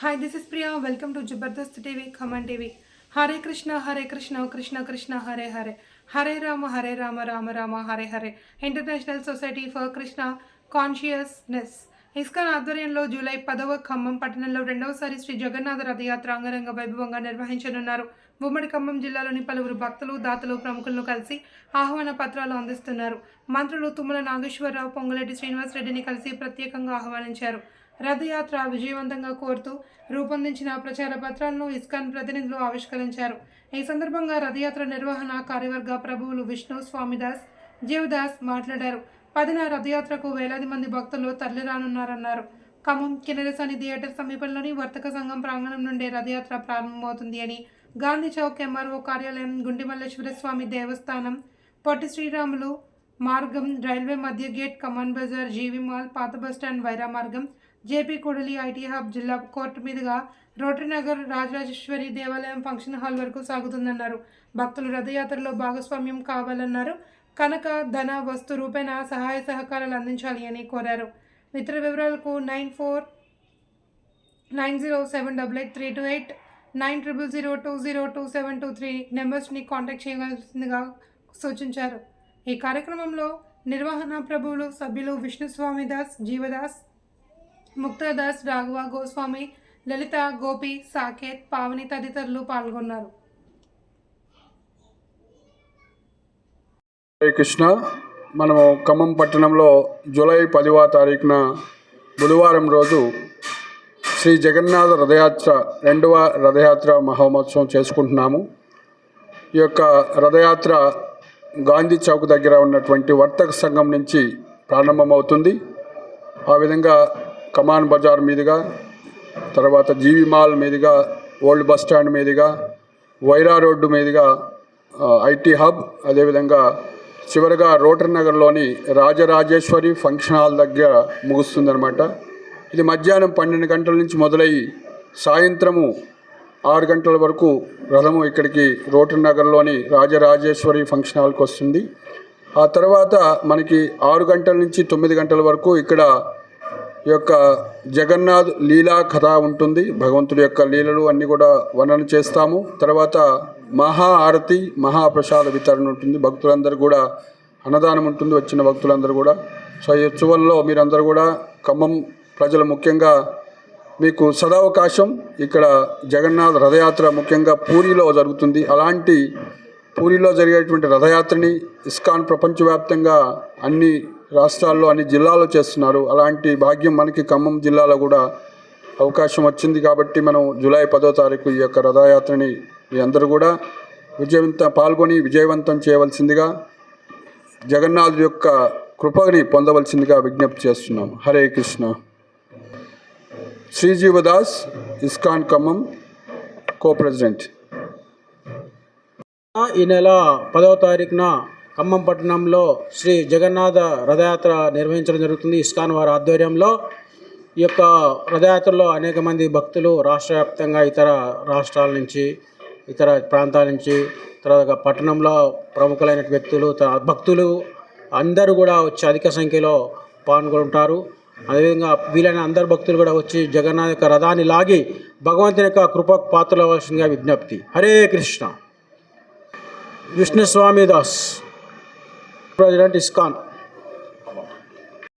Hi this is Priya welcome to Jabardasth TV Khammam TV Hare Krishna Hare Krishna Krishna Krishna Hare Hare Hare Rama Hare Rama Rama Rama Hare Hare international society for Krishna consciousness ISKCON ఆధ్వర్యంలో July పదవ ఖమ్మం పట్టణంలో రెండవసారి శ్రీ జగన్నాథ రథయాత్ర అంగరంగ వైభవంగా నిర్వహించనున్నారు. ఉమ్మడి ఖమ్మం జిల్లాలోని పలువురు భక్తులు దాతలు ప్రముఖులను కలిసి ఆహ్వాన పత్రాలు అందిస్తున్నారు. మంత్రులు తుమ్మల నాగేశ్వరరావు పొంగులెడ్డి శ్రీనివాసరెడ్డిని కలిసి ప్రత్యేకంగా ఆహ్వానించారు. రథయాత్ర విజయవంతంగా కోరుతూ రూపొందించిన ప్రచార పత్రాలను ఇస్కాన్ ప్రతినిధులు ఆవిష్కరించారు. ఈ సందర్భంగా రథయాత్ర నిర్వహణ కార్యవర్గ ప్రభువులు విష్ణు స్వామిదాస్ జీవదాస్ మాట్లాడారు. పదిన రథయాత్రకు వేలాది మంది భక్తులు తరలిరానున్నారన్నారు. ఖమ్మం కినరసాని థియేటర్ సమీపంలోని వర్తక సంఘం ప్రాంగణం నుండి రథయాత్ర ప్రారంభమవుతుంది అని గాంధీ చౌక్ ఎంఆర్ఓ కార్యాలయం గుండిమల్లేశ్వర స్వామి దేవస్థానం పొట్టి శ్రీరాములు మార్గం రైల్వే మధ్య gate Kaman Bazaar GV mall పాత బస్టాండ్ వైరా మార్గం జేపీ కొడలి ఐటీ హబ్ జిల్లా కోర్టు మీదుగా రోటరీ నగర్ రాజరాజేశ్వరి దేవాలయం ఫంక్షన్ హాల్ వరకు సాగుతుందన్నారు. భక్తులు రథయాత్రలో భాగస్వామ్యం కావాలన్నారు. కనుక ధన వస్తు రూపేణ సహాయ సహకారాలు అందించాలి అని కోరారు. ఇతర వివరాలకు nine four nine zero seven double eight three two eight nine triple zero two zero two seven two three నెంబర్స్ని contact చేయవలసిందిగా సూచించారు. ఈ కార్యక్రమంలో నిర్వహణ ప్రభువులు సభ్యులు విష్ణుస్వామిదాస్ జీవదాస్ ముక్తాదాస్ రాఘవ గోస్వామి లలిత గోపి సాకేత్ పావని తదితరులు పాల్గొన్నారు. హరే కృష్ణ. మనము ఖమ్మం పట్టణంలో జూలై పదివ తారీఖున బుధవారం రోజు శ్రీ జగన్నాథ రథయాత్ర రెండవ రథయాత్ర మహోత్సవం చేసుకుంటున్నాము. ఈ యొక్క రథయాత్ర గాంధీ చౌక్ దగ్గర ఉన్నటువంటి వర్తక సంఘం నుంచి ప్రారంభమవుతుంది. ఆ విధంగా కమాన్ బజార్ మీదుగా తర్వాత జీవి మాల్ మీదుగా ఓల్డ్ బస్ స్టాండ్ మీదుగా వైరా రోడ్డు మీదుగా ఐటీ హబ్ అదేవిధంగా చివరిగా రోటరీ నగర్లోని రాజరాజేశ్వరి ఫంక్షన్ హాల్ దగ్గర ముగుస్తుందన్నమాట. ఇది మధ్యాహ్నం పన్నెండు గంటల నుంచి మొదలయ్యి సాయంత్రము ఆరు గంటల వరకు రథము ఇక్కడికి రోటరీ నగర్లోని రాజరాజేశ్వరి ఫంక్షన్ హాల్కి వస్తుంది. ఆ తర్వాత మనకి ఆరు గంటల నుంచి తొమ్మిది గంటల వరకు ఇక్కడ యొక్క జగన్నాథ్ లీలా కథ ఉంటుంది. భగవంతుడి యొక్క లీలలు అన్నీ కూడా వర్ణన చేస్తాము. తర్వాత మహా ఆరతి మహాప్రసాద వితరణ ఉంటుంది. భక్తులందరూ కూడా అన్నదానం ఉంటుంది. వచ్చిన భక్తులందరూ కూడా. సో ఈ ఉత్సవంలో మీరందరూ కూడా ఖమ్మం ప్రజలు ముఖ్యంగా మీకు సదావకాశం. ఇక్కడ జగన్నాథ్ రథయాత్ర ముఖ్యంగా పూరిలో జరుగుతుంది. అలాంటి పూరిలో జరిగేటువంటి రథయాత్రని ఇస్కాన్ ప్రపంచవ్యాప్తంగా అన్ని రాష్ట్రాల్లో అన్ని జిల్లాలో చేస్తున్నారు. అలాంటి భాగ్యం మనకి ఖమ్మం జిల్లాలో కూడా అవకాశం వచ్చింది కాబట్టి మనం జూలై పదో తారీఖు ఈ యొక్క రథయాత్రని మీ అందరూ కూడా విజయవంత పాల్గొని విజయవంతం చేయవలసిందిగా జగన్నాథుడి యొక్క కృపని పొందవలసిందిగా విజ్ఞప్తి చేస్తున్నాం. Hare Krishna. Srijeevadas ISKCON Khammam co president ఈ నెల పదవ తారీఖున ఖమ్మం పట్టణంలో శ్రీ జగన్నాథ రథయాత్ర నిర్వహించడం జరుగుతుంది. ఇస్కాన్ వారి ఆధ్వర్యంలో ఈ యొక్క రథయాత్రలో అనేక మంది భక్తులు రాష్ట్ర వ్యాప్తంగా ఇతర రాష్ట్రాల నుంచి ఇతర ప్రాంతాల నుంచి తర్వాత పట్టణంలో ప్రముఖులైన వ్యక్తులు భక్తులు అందరూ కూడా వచ్చి అధిక సంఖ్యలో పాల్గొంటారు. అదేవిధంగా వీలైన అందరు భక్తులు కూడా వచ్చి జగన్నాథ్ యొక్క రథాన్ని లాగి భగవంతుని యొక్క కృపకు పాత్రలు అవ్వాల్సిందిగా విజ్ఞప్తి. హరే కృష్ణ. విష్ణుస్వామి దాస్. President ISKCON